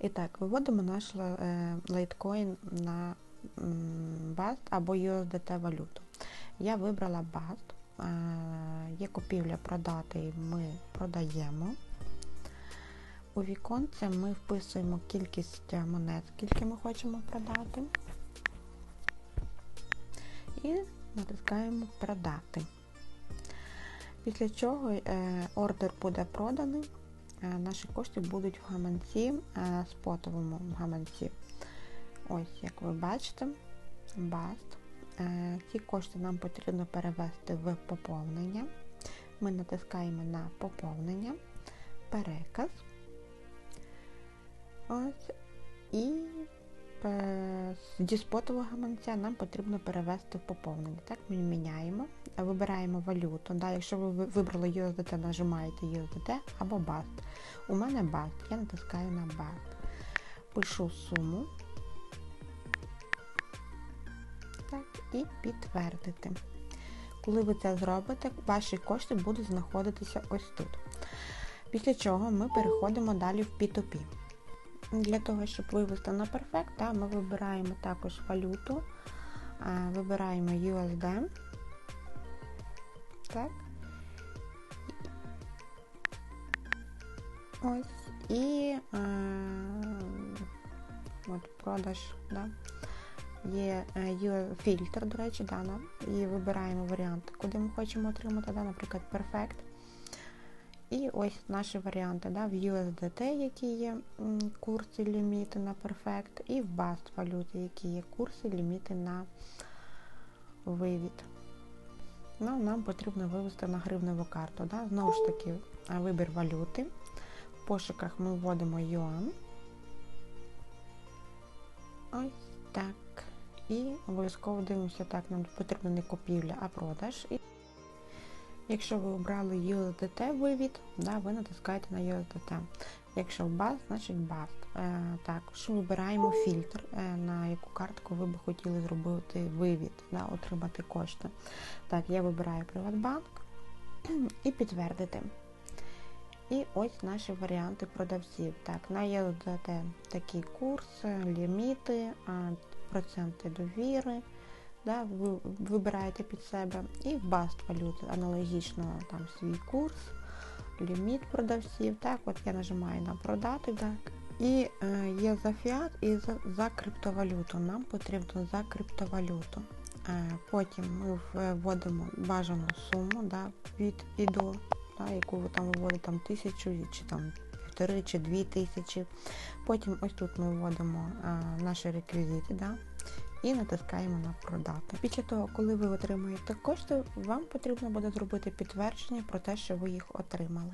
І так, виводимо наш е, лайткоін на BAST або USDT валюту. Я вибрала BAST. Е, Є купівля продати, ми продаємо. У віконце ми вписуємо кількість монет, скільки ми хочемо продати. І натискаємо Продати. Після чого е, ордер буде проданий, е, наші кошти будуть в гаманці, е, спотовому гаманці. Ось, як ви бачите, баст. Ці кошти нам потрібно перевести в поповнення. Ми натискаємо на поповнення, переказ. Ось. І з діспотового гаманця нам потрібно перевести в поповнення. Так, ми міняємо, вибираємо валюту. Да, Якщо ви вибрали USDT, нажимаєте USDT або BAST. У мене BAST, я натискаю на BAST. Пишу суму так, і підтвердити. Коли ви це зробите, ваші кошти будуть знаходитися ось тут. Після чого ми переходимо далі в P2P. Для того, щоб вивести на Perfect, да, ми вибираємо також валюту, вибираємо USD. Так. Ось. І а, от продаж, да. Є е, фільтр, до речі, да, і вибираємо варіант, куди ми хочемо отримати, да, наприклад, Perfect. І ось наші варіанти да, в USDT, які є курси ліміти на Perfect, і в BAST валюти, які є курси ліміти на вивід. Ну, Нам потрібно вивести на гривневу карту. Да? Знову ж таки, вибір валюти. В пошуках ми вводимо юан. Ось так. І обов'язково дивимося, так, нам потрібно не купівля, а продаж. Якщо ви обрали USDT вивід, да, ви натискаєте на USDT. Якщо BAST, значить BAST. Е, Також вибираємо фільтр, е, на яку картку ви б хотіли зробити вивід, да, отримати кошти. Так, я вибираю Приватбанк і підтвердити. І ось наші варіанти продавців. Так, На USDT такий курс, ліміти, проценти довіри да, ви вибираєте під себе. І в Баст валюти аналогічно там свій курс, ліміт продавців. Так, от я нажимаю на продати. так. І е, є за фіат і за, за криптовалюту. Нам потрібно за криптовалюту. Е, потім ми вводимо бажану суму да, від і до, да, яку ви там виводите там тисячу чи там півтори чи дві тисячі. Потім ось тут ми вводимо е, наші реквізити. Да, і натискаємо на продати. Після того, коли ви отримаєте кошти, вам потрібно буде зробити підтвердження про те, що ви їх отримали.